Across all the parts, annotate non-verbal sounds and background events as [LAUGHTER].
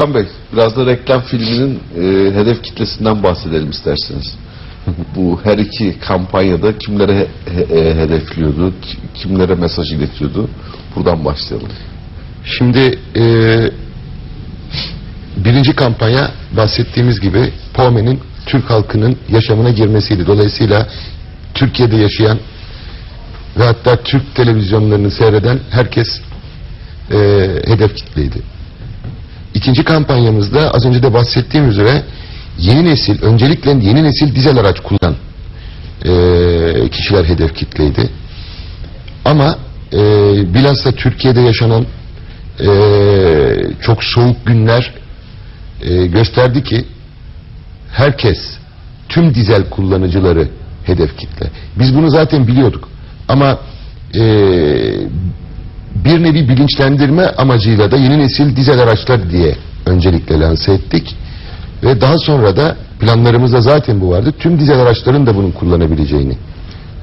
Okan Bey, biraz da reklam filminin e, hedef kitlesinden bahsedelim isterseniz. [LAUGHS] Bu her iki kampanyada kimlere he- he- e, hedefliyordu, ki- kimlere mesaj iletiyordu? Buradan başlayalım. Şimdi e, birinci kampanya bahsettiğimiz gibi POME'nin Türk halkının yaşamına girmesiydi. Dolayısıyla Türkiye'de yaşayan ve hatta Türk televizyonlarını seyreden herkes e, hedef kitleydi. İkinci kampanyamızda az önce de bahsettiğim üzere yeni nesil, öncelikle yeni nesil dizel araç kullanan e, kişiler hedef kitleydi. Ama e, bilhassa Türkiye'de yaşanan e, çok soğuk günler e, gösterdi ki herkes, tüm dizel kullanıcıları hedef kitle. Biz bunu zaten biliyorduk. Ama e, bir nevi bilinçlendirme amacıyla da yeni nesil dizel araçlar diye öncelikle lanse ettik. Ve daha sonra da planlarımızda zaten bu vardı. Tüm dizel araçların da bunu kullanabileceğini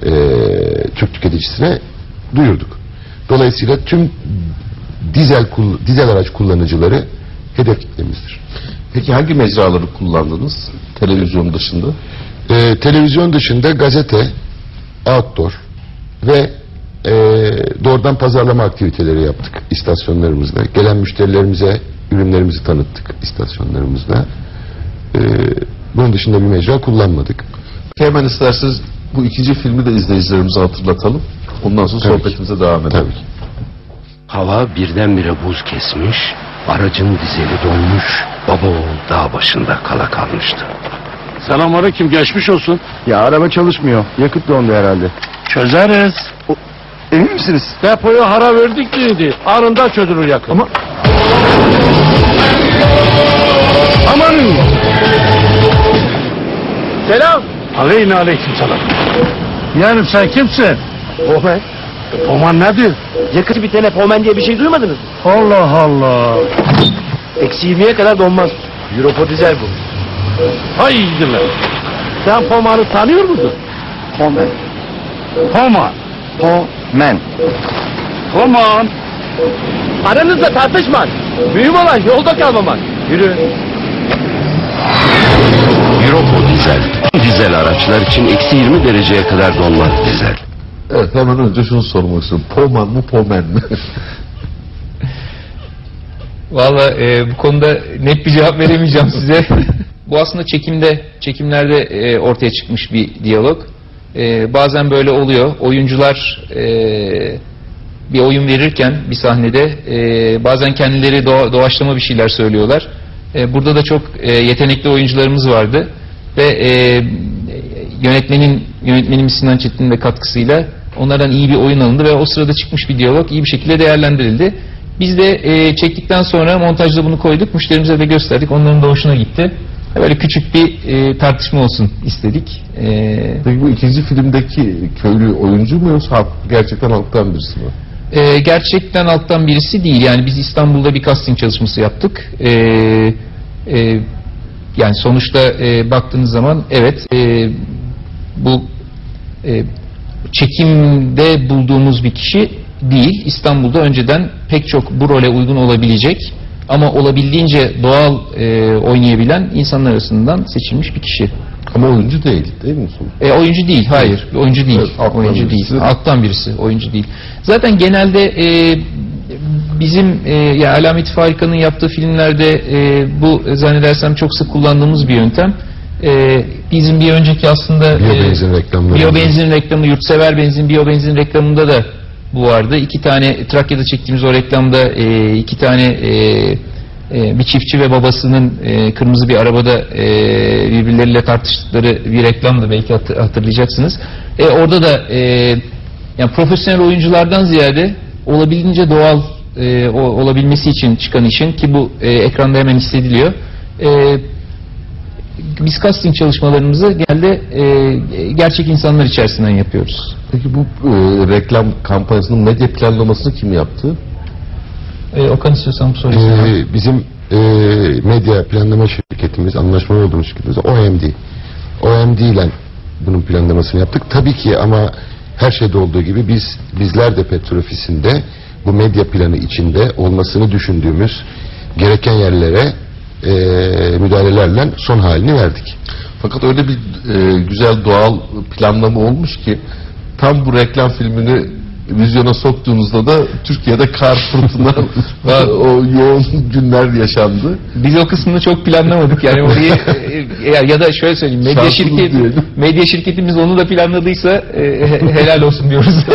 e, Türk tüketicisine duyurduk. Dolayısıyla tüm dizel dizel araç kullanıcıları hedef kitlemizdir. Peki hangi mecraları kullandınız televizyon dışında? Ee, televizyon dışında gazete, outdoor ve e, doğrudan pazarlama aktiviteleri yaptık istasyonlarımızda. Gelen müşterilerimize ürünlerimizi tanıttık istasyonlarımızda. Ee, bunun dışında bir mecra kullanmadık. Hemen isterseniz bu ikinci filmi de izleyicilerimize hatırlatalım. Ondan sonra Tabii ki. sohbetimize devam edelim. Tabii ki. Hava birdenbire buz kesmiş, aracın dizeli donmuş, baba oğul dağ başında kala kalmıştı. Selamünaleyküm geçmiş olsun. Ya araba çalışmıyor. Yakıt dondu herhalde. Çözeriz. Emin misiniz? Depoya hara verdik dedi. Arında çözülür yakın. Ama- Aman. Selam. Aleyhine aleyküm selam. Yani sen kimsin? Be. Oman nedir? Yakıtı bitene Pomen diye bir şey duymadınız mı? Allah Allah. Eksi 20'ye kadar donmaz. Europo dizel bu. Hay gidiler. Sen Poman'ı tanıyor musun? Pomen. Poman. Pomen. Poman. Aranızda tartışma. Mühim olan yolda kalmamak. Yürü. Europo dizel. Dizel araçlar için eksi 20 dereceye kadar donmaz dizel. Evet hemen önce şunu sormak istiyorum. Poman mı Pomen mi? [LAUGHS] Valla e, bu konuda net bir cevap veremeyeceğim size. [LAUGHS] bu aslında çekimde, çekimlerde e, ortaya çıkmış bir diyalog. E, bazen böyle oluyor. Oyuncular e, bir oyun verirken bir sahnede e, bazen kendileri doğa- doğaçlama bir şeyler söylüyorlar. E, burada da çok e, yetenekli oyuncularımız vardı ve e, yönetmenin yönetmenimiz Sinan Çetin'in de katkısıyla onlardan iyi bir oyun alındı ve o sırada çıkmış bir diyalog iyi bir şekilde değerlendirildi. Biz de e, çektikten sonra montajda bunu koyduk. Müşterimize de gösterdik. Onların da hoşuna gitti. Böyle küçük bir e, tartışma olsun istedik. E, Peki bu ikinci filmdeki köylü oyuncu mu yoksa halk- gerçekten halktan birisi mi? e, gerçekten alttan birisi değil. Yani biz İstanbul'da bir casting çalışması yaptık. E, e, yani sonuçta e, baktığınız zaman evet e, bu e, çekimde bulduğumuz bir kişi değil. İstanbul'da önceden pek çok bu role uygun olabilecek ama olabildiğince doğal e, oynayabilen insanlar arasından seçilmiş bir kişi. Ama oyuncu değil değil mi? E, oyuncu değil, hayır. Oyuncu değil. Evet, alttan oyuncu birisi. değil. Alttan birisi, oyuncu değil. Zaten genelde e, bizim e, ya Alamet Farika'nın yaptığı filmlerde e, bu zannedersem çok sık kullandığımız bir yöntem. E, bizim bir önceki aslında Biyobenzin. Biyobenzin reklamı, yurtsever benzin, biyobenzin reklamında da bu vardı. İki tane Trakya'da çektiğimiz o reklamda e, iki tane e, e, bir çiftçi ve babasının e, kırmızı bir arabada e, birbirleriyle tartıştıkları bir reklamdı belki hatı- hatırlayacaksınız. E, orada da e, yani profesyonel oyunculardan ziyade olabildiğince doğal e, o- olabilmesi için çıkan işin ki bu e, ekranda hemen hissediliyor. E, biz casting çalışmalarımızı genelde e, gerçek insanlar içerisinden yapıyoruz. Peki bu e, reklam kampanyasının medya planlamasını kim yaptı? E, Okan istiyorsan bu soruyu sana. Ee, bizim e, medya planlama şirketimiz, anlaşmalı olduğumuz şirketimiz OMD. OMD ile bunun planlamasını yaptık. Tabii ki ama her şeyde olduğu gibi biz bizler de Petrol Ofisi'nde bu medya planı içinde olmasını düşündüğümüz gereken yerlere e, müdahalelerle son halini verdik. Fakat öyle bir e, güzel doğal planlama olmuş ki tam bu reklam filmini vizyona soktuğunuzda da Türkiye'de kar fırtına [LAUGHS] o yoğun günler yaşandı. Biz o kısmını çok planlamadık yani orayı e, ya, ya da şöyle söyleyeyim medya Şanslıyız şirket diyelim. medya şirketimiz onu da planladıysa e, he- helal olsun diyoruz. [LAUGHS]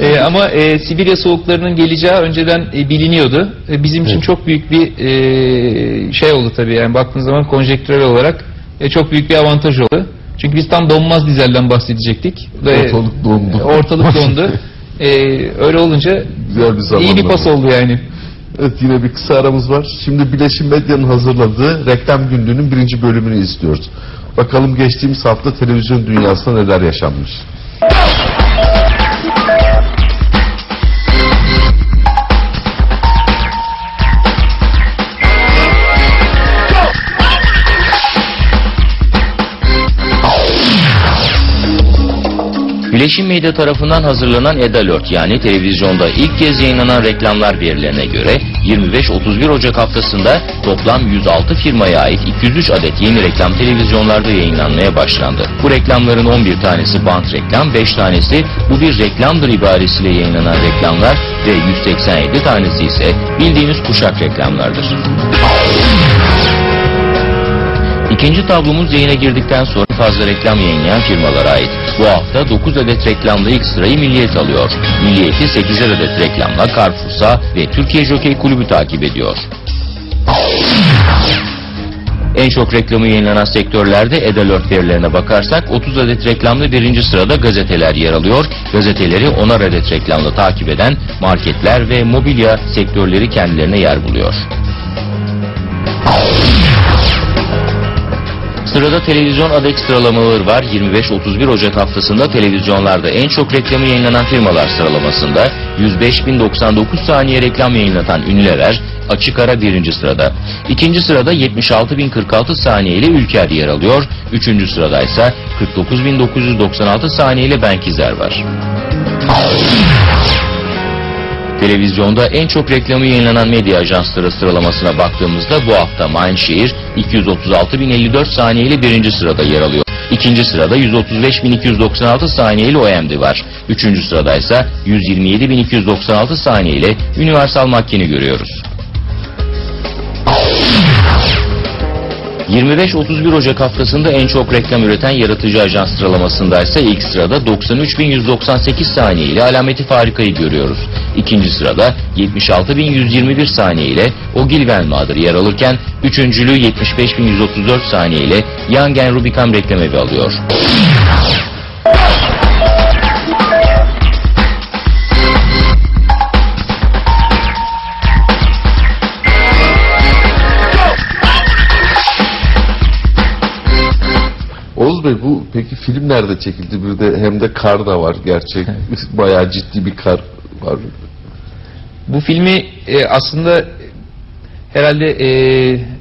E, ama e, Sibirya soğuklarının geleceği önceden e, biliniyordu. E, bizim için çok büyük bir e, şey oldu tabii yani baktığınız zaman konjektürel olarak e, çok büyük bir avantaj oldu. Çünkü biz tam donmaz dizelden bahsedecektik. Ve Ortalık dondu. Ortalık dondu. E, öyle olunca Güzel bir iyi bir pas oldu yani. Evet yine bir kısa aramız var. Şimdi Bileşim Medya'nın hazırladığı reklam günlüğünün birinci bölümünü izliyoruz. Bakalım geçtiğimiz hafta televizyon dünyasında neler yaşanmış. Bileşim Medya tarafından hazırlanan Edalört yani televizyonda ilk kez yayınlanan reklamlar verilerine göre 25-31 Ocak haftasında toplam 106 firmaya ait 203 adet yeni reklam televizyonlarda yayınlanmaya başlandı. Bu reklamların 11 tanesi bant reklam, 5 tanesi bu bir reklamdır ibaresiyle yayınlanan reklamlar ve 187 tanesi ise bildiğimiz kuşak reklamlardır. İkinci tablomuz yayına girdikten sonra fazla reklam yayınlayan firmalara ait. Bu hafta 9 adet reklamda ilk sırayı Milliyet alıyor. Milliyet'i 8'er adet reklamla Carrefour'sa ve Türkiye Jokey Kulübü takip ediyor. En çok reklamı yayınlanan sektörlerde Edalört verilerine bakarsak 30 adet reklamda birinci sırada gazeteler yer alıyor. Gazeteleri 10'ar adet reklamla takip eden marketler ve mobilya sektörleri kendilerine yer buluyor. Sırada televizyon adek sıralamaları var. 25-31 Ocak haftasında televizyonlarda en çok reklamı yayınlanan firmalar sıralamasında 105.099 saniye reklam yayınlatan Unilever açık ara birinci sırada. İkinci sırada 76.046 saniye ile Ülker yer alıyor. Üçüncü sırada ise 49.996 saniye ile Benkizer var. Televizyonda en çok reklamı yayınlanan medya ajansları sıralamasına baktığımızda bu hafta Mindshare 236.054 saniye ile birinci sırada yer alıyor. İkinci sırada 135.296 saniye ile OMD var. Üçüncü sırada ise 127.296 saniye ile Universal Makkeni görüyoruz. 25-31 Ocak haftasında en çok reklam üreten yaratıcı ajans sıralamasında ise ilk sırada 93.198 saniye ile Alameti Farika'yı görüyoruz. İkinci sırada 76.121 saniye ile Ogilvy Mağdur yer alırken üçüncülüğü 75.134 saniye ile Young and Rubicam reklam evi alıyor. Oğuz Bey bu peki film nerede çekildi? Bir de hem de kar da var gerçek. [LAUGHS] Bayağı ciddi bir kar var. Bu filmi e, aslında herhalde e,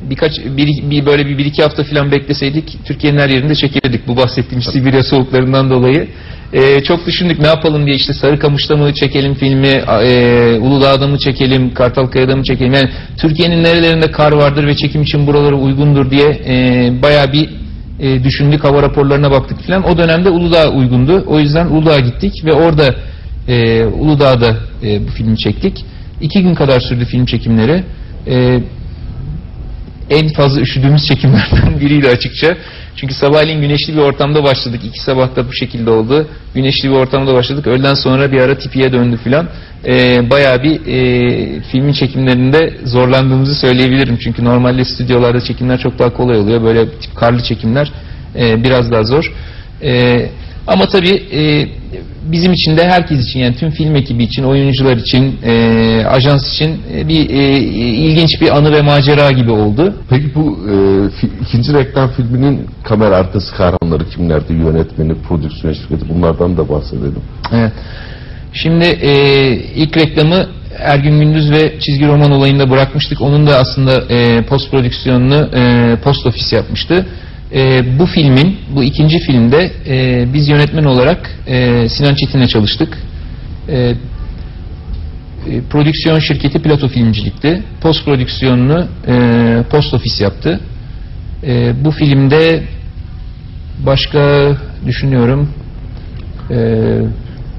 birkaç bir, bir böyle bir, bir iki hafta falan bekleseydik Türkiye'nin her yerinde çekilirdik bu bahsettiğim Sibirya soğuklarından dolayı. E, çok düşündük ne yapalım diye işte Sarıkamış'ta mı çekelim filmi, e, Uludağ'da mı çekelim, Kartalkaya'da mı çekelim. Yani Türkiye'nin nerelerinde kar vardır ve çekim için buralara uygundur diye e, bayağı bir e, düşündük hava raporlarına baktık falan. O dönemde Uludağ uygundu. O yüzden Uludağ'a gittik ve orada e, Uludağ'da e, bu filmi çektik. İki gün kadar sürdü film çekimleri. E, en fazla üşüdüğümüz çekimlerden [LAUGHS] biriydi açıkça. Çünkü sabahleyin güneşli bir ortamda başladık. İki sabahta bu şekilde oldu. Güneşli bir ortamda başladık. Öğleden sonra bir ara tipiye döndü filan. Ee, bayağı bir e, filmin çekimlerinde zorlandığımızı söyleyebilirim. Çünkü normalde stüdyolarda çekimler çok daha kolay oluyor. Böyle tip karlı çekimler e, biraz daha zor. E, ama tabii e, bizim için de herkes için yani tüm film ekibi için, oyuncular için, e, ajans için e, bir e, ilginç bir anı ve macera gibi oldu. Peki bu e, ikinci reklam filminin kamera arkası kahramanları kimlerdi? Yönetmeni, prodüksiyon şirketi bunlardan da bahsedelim. Evet. Şimdi e, ilk reklamı Ergün Gündüz ve çizgi roman olayında bırakmıştık. Onun da aslında e, post prodüksiyonunu e, post ofis yapmıştı. E, bu filmin, bu ikinci filmde e, biz yönetmen olarak e, Sinan Çetin'le çalıştık. E, e, prodüksiyon şirketi Plato Filmcilik'ti. Post prodüksiyonunu e, Post Office yaptı. E, bu filmde başka düşünüyorum e,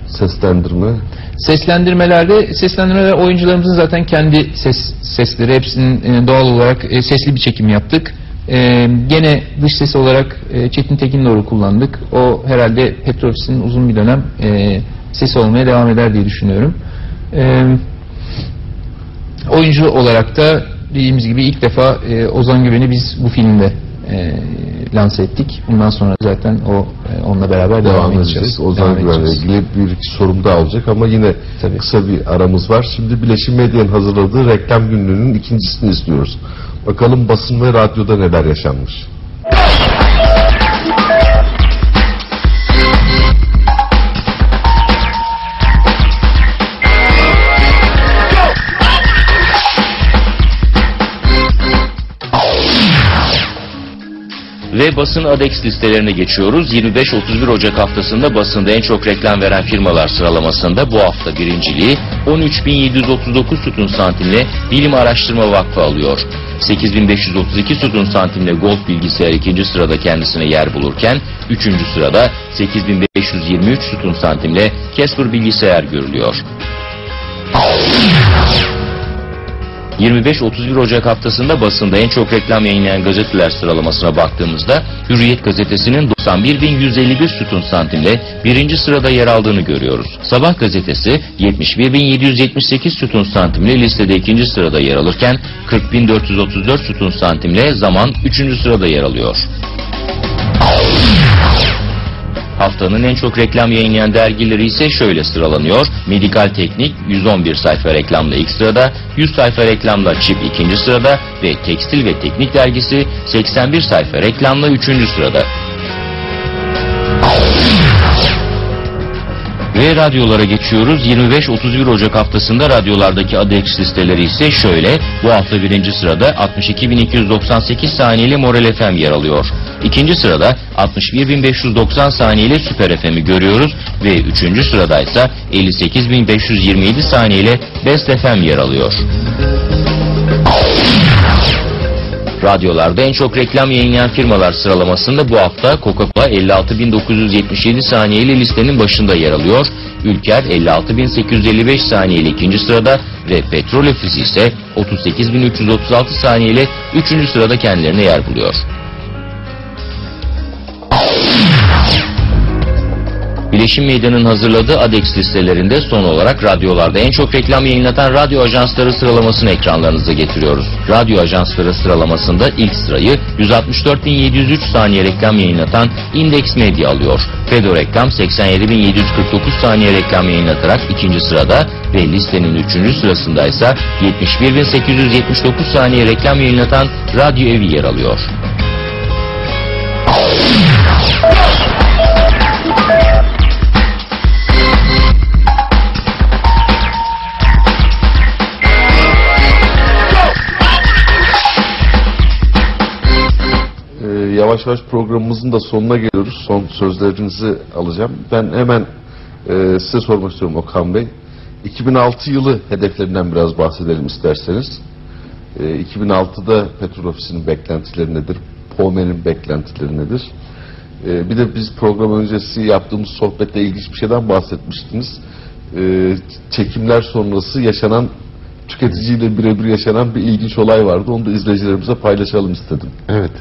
Seslendirme. Seslendirmelerde seslendirmeler oyuncularımızın zaten kendi ses sesleri hepsinin e, doğal olarak e, sesli bir çekim yaptık. E, gene dış ses olarak e, Çetin Tekinlor'u kullandık. O herhalde Petrofis'in uzun bir dönem e, sesi olmaya devam eder diye düşünüyorum. E, oyuncu olarak da dediğimiz gibi ilk defa e, Ozan Güven'i biz bu filmde e, lanse ettik. Bundan sonra zaten o e, onunla beraber devam, devam edeceğiz. Ozan Güven'le ilgili bir iki sorum daha olacak ama yine Tabii. kısa bir aramız var. Şimdi Bileşim Medya'nın hazırladığı reklam günlüğünün ikincisini izliyoruz. Bakalım basın ve radyoda neler yaşanmış. Ve basın ADEX listelerine geçiyoruz. 25-31 Ocak haftasında basında en çok reklam veren firmalar sıralamasında bu hafta birinciliği 13.739 sütun santimle Bilim Araştırma Vakfı alıyor. 8532 sütun santimle Gold Bilgisayar ikinci sırada kendisine yer bulurken, üçüncü sırada 8523 sütun santimle Casper Bilgisayar görülüyor. 25-31 Ocak haftasında basında en çok reklam yayınlayan gazeteler sıralamasına baktığımızda Hürriyet gazetesinin 91.151 sütun santimle birinci sırada yer aldığını görüyoruz. Sabah gazetesi 71.778 sütun santimle listede ikinci sırada yer alırken 40.434 sütun santimle zaman üçüncü sırada yer alıyor. Haftanın en çok reklam yayınlayan dergileri ise şöyle sıralanıyor. Medikal Teknik 111 sayfa reklamla ilk sırada, 100 sayfa reklamla Çip ikinci sırada ve Tekstil ve Teknik dergisi 81 sayfa reklamla üçüncü sırada. Ve radyolara geçiyoruz. 25-31 Ocak haftasında radyolardaki ADX listeleri ise şöyle. Bu hafta birinci sırada 62.298 saniyeli Morel FM yer alıyor. İkinci sırada 61.590 saniyeli Süper FM'i görüyoruz. Ve üçüncü sırada ise 58.527 saniyeli Best FM yer alıyor. Radyolarda en çok reklam yayınlayan firmalar sıralamasında bu hafta Coca-Cola 56.977 saniyeli listenin başında yer alıyor. Ülker 56.855 saniyeli ikinci sırada ve Petrol Ofisi ise 38.336 saniyeli üçüncü sırada kendilerine yer buluyor. Bileşim Meydanı'nın hazırladığı ADEX listelerinde son olarak radyolarda en çok reklam yayınlatan radyo ajansları sıralamasını ekranlarınıza getiriyoruz. Radyo ajansları sıralamasında ilk sırayı 164.703 saniye reklam yayınlatan Index Medya alıyor. Fedo Reklam 87.749 saniye reklam yayınlatarak ikinci sırada ve listenin üçüncü sırasında ise 71.879 saniye reklam yayınlatan Radyo Evi yer alıyor. Yavaş yavaş programımızın da sonuna geliyoruz. Son sözlerinizi alacağım. Ben hemen e, size sormak istiyorum Okan Bey. 2006 yılı hedeflerinden biraz bahsedelim isterseniz. E, 2006'da Petrol Ofisi'nin beklentileri nedir? POME'nin beklentileri nedir? E, bir de biz program öncesi yaptığımız sohbette ilginç bir şeyden bahsetmiştiniz. E, çekimler sonrası yaşanan tüketiciyle birebir yaşanan bir ilginç olay vardı. Onu da izleyicilerimize paylaşalım istedim. Evet.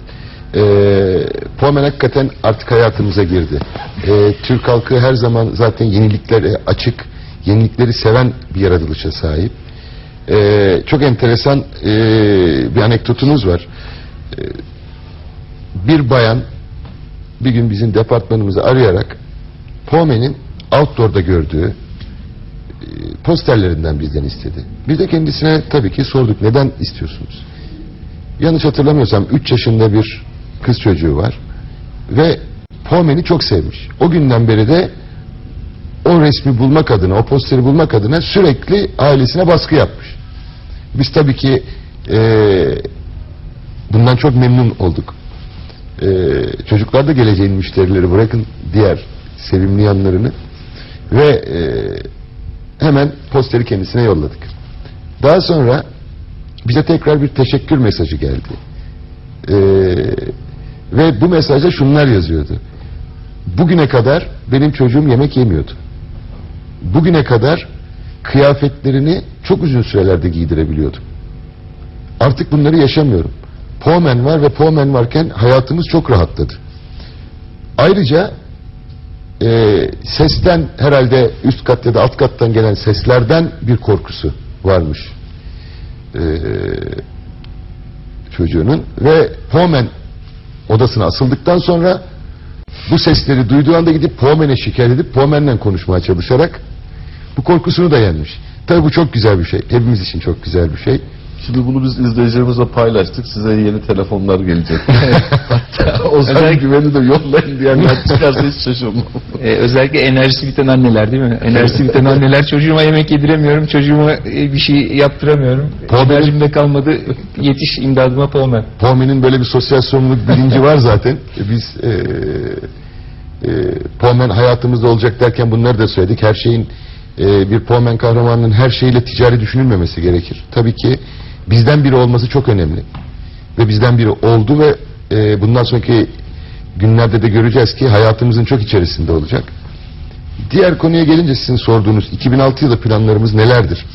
Ee, Pomen hakikaten artık hayatımıza girdi. Ee, Türk halkı her zaman zaten yeniliklere açık, yenilikleri seven bir yaratılışa sahip. Ee, çok enteresan ee, bir anekdotumuz var. Ee, bir bayan bir gün bizim departmanımızı arayarak Pomen'in outdoor'da gördüğü e, posterlerinden bizden istedi. Biz de kendisine tabii ki sorduk neden istiyorsunuz? Yanlış hatırlamıyorsam 3 yaşında bir kız çocuğu var ve Pomen'i çok sevmiş. O günden beri de o resmi bulmak adına, o posteri bulmak adına sürekli ailesine baskı yapmış. Biz tabii ki eee, bundan çok memnun olduk. Eee, çocuklar da geleceğin müşterileri bırakın diğer sevimli yanlarını ve eee, hemen posteri kendisine yolladık. Daha sonra bize tekrar bir teşekkür mesajı geldi. Ee, ve bu mesajda şunlar yazıyordu. Bugüne kadar benim çocuğum yemek yemiyordu. Bugüne kadar kıyafetlerini çok uzun sürelerde giydirebiliyordum. Artık bunları yaşamıyorum. Poğmen var ve Poğmen varken hayatımız çok rahatladı. Ayrıca e, sesten herhalde üst kat ya da alt kattan gelen seslerden bir korkusu varmış e, çocuğunun ve Poğmen odasına asıldıktan sonra bu sesleri duyduğu anda gidip Poğmen'e şikayet edip Poğmen'le konuşmaya çalışarak bu korkusunu da yenmiş. Tabii bu çok güzel bir şey. Hepimiz için çok güzel bir şey. Şimdi bunu biz izleyicilerimizle paylaştık. Size yeni telefonlar gelecek. [LAUGHS] Ozan Özellikle- Güven'i de yollayın diyenler çıkarsa hiç şaşırmam. Ee, özellikle enerjisi biten anneler değil mi? Enerjisi biten anneler çocuğuma yemek yediremiyorum, çocuğuma e, bir şey yaptıramıyorum. Poğmen- Enerjim de kalmadı. Yetiş imdadıma Poğmen. Poğmen'in böyle bir sosyal sorumluluk bilinci var zaten. E, Biz e, e, Poğmen hayatımızda olacak derken bunları da söyledik. Her şeyin e, bir Poğmen kahramanının her şeyle ticari düşünülmemesi gerekir. Tabii ki bizden biri olması çok önemli. Ve bizden biri oldu ve e, bundan sonraki günlerde de göreceğiz ki hayatımızın çok içerisinde olacak. Diğer konuya gelince sizin sorduğunuz 2006 yılı planlarımız nelerdir?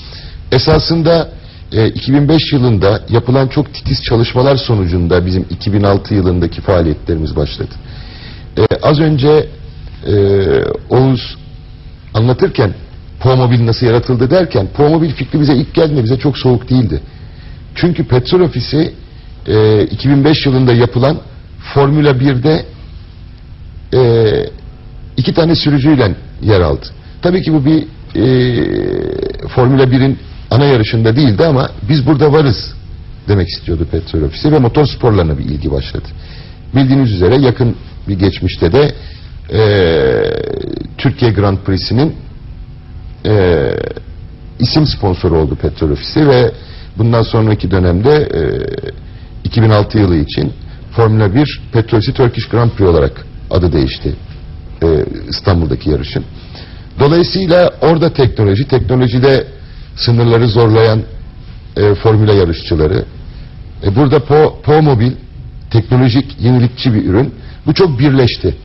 Esasında e, 2005 yılında yapılan çok titiz çalışmalar sonucunda bizim 2006 yılındaki faaliyetlerimiz başladı. E, az önce e, Oğuz anlatırken Pomobil nasıl yaratıldı derken Pomobil fikri bize ilk geldiğinde bize çok soğuk değildi. Çünkü petrol ofisi e, 2005 yılında yapılan Formula 1'de e, iki tane sürücüyle yer aldı. Tabii ki bu bir e, Formula 1'in ana yarışında değildi ama biz burada varız demek istiyordu petrol ofisi ve motor sporlarına bir ilgi başladı. Bildiğiniz üzere yakın bir geçmişte de e, Türkiye Grand Prix'sinin e, isim sponsoru oldu petrol ofisi ve bundan sonraki dönemde e, 2006 yılı için Formula 1 Petrol Ofisi Turkish Grand Prix olarak adı değişti e, İstanbul'daki yarışın. Dolayısıyla orada teknoloji, teknolojide sınırları zorlayan e, formüla yarışçıları. E, burada Po, Po Mobil teknolojik yenilikçi bir ürün. Bu çok birleşti.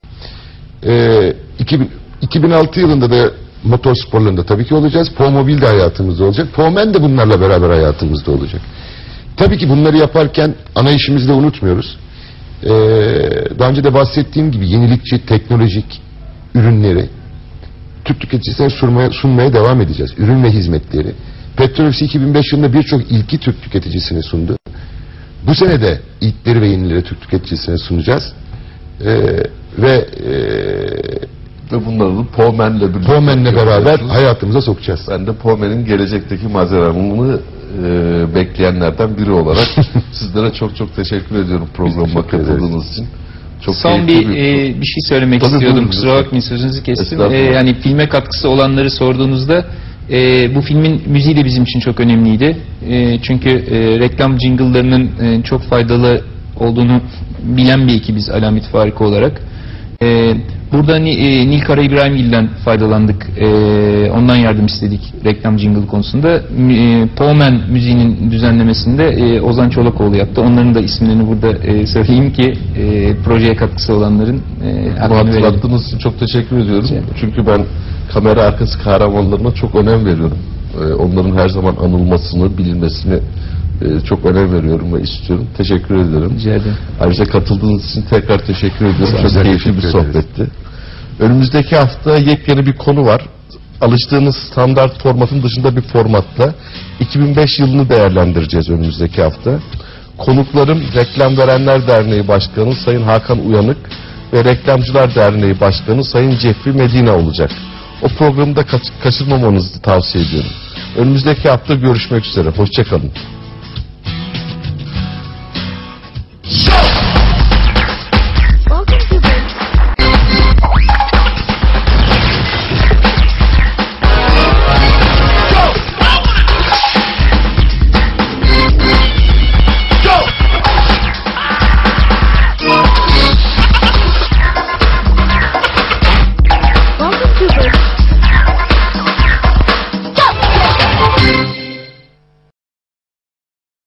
E, 2000, 2006 yılında da motor sporlarında tabii ki olacağız. Po Mobil de hayatımızda olacak. Pomen de bunlarla beraber hayatımızda olacak. Tabii ki bunları yaparken ana işimizi de unutmuyoruz. Ee, daha önce de bahsettiğim gibi yenilikçi, teknolojik ürünleri Türk tüketicisine sunmaya, sunmaya devam edeceğiz. Ürün ve hizmetleri. Petrol Ofisi 2005 yılında birçok ilki Türk tüketicisine sundu. Bu sene de ilkleri ve yenileri Türk tüketicisine sunacağız. Ee, ve e, Ve bunları da Pomen'le birlikte Pomen'le beraber hayatımıza sokacağız. Ben de Pomen'in gelecekteki maceramını e, bekleyenlerden biri olarak [LAUGHS] sizlere çok çok teşekkür ediyorum ederiz. katıldığınız için. Çok Son keyifli bir, e, bir şey söylemek Tabii, istiyordum. buyurun Kusura bakmayın sözünüzü kestim. E, yani filme katkısı olanları sorduğunuzda e, bu filmin müziği de bizim için çok önemliydi. E, çünkü e, reklam jingle'larının e, çok faydalı olduğunu bilen bir ekibiz Alamet Farika olarak. E, burada e, Nilkara İbrahimgil'den faydalandık. E, ondan yardım istedik reklam jingle konusunda. E, Pomen müziğinin düzenlemesinde e, Ozan Çolakoğlu yaptı. Onların da isimlerini burada e, söyleyeyim ki e, projeye katkısı olanların e, Bu hatırlattığınız için çok teşekkür ediyorum. Ederim. Çünkü ben kamera arkası kahramanlarına çok önem veriyorum. Ee, onların her zaman anılmasını, bilinmesini e, çok önem veriyorum ve istiyorum. Teşekkür ederim. Rica ederim. Ayrıca katıldığınız için tekrar teşekkür ediyorum. Çok keyifli bir sohbetti. Önümüzdeki hafta yepyeni bir konu var. Alıştığınız standart formatın dışında bir formatla 2005 yılını değerlendireceğiz önümüzdeki hafta. Konuklarım Reklam Verenler Derneği Başkanı Sayın Hakan Uyanık ve Reklamcılar Derneği Başkanı Sayın Cefri Medina olacak. O programı da kaç- kaçırmamanızı tavsiye ediyorum. Önümüzdeki hafta görüşmek üzere. Hoşçakalın. Show!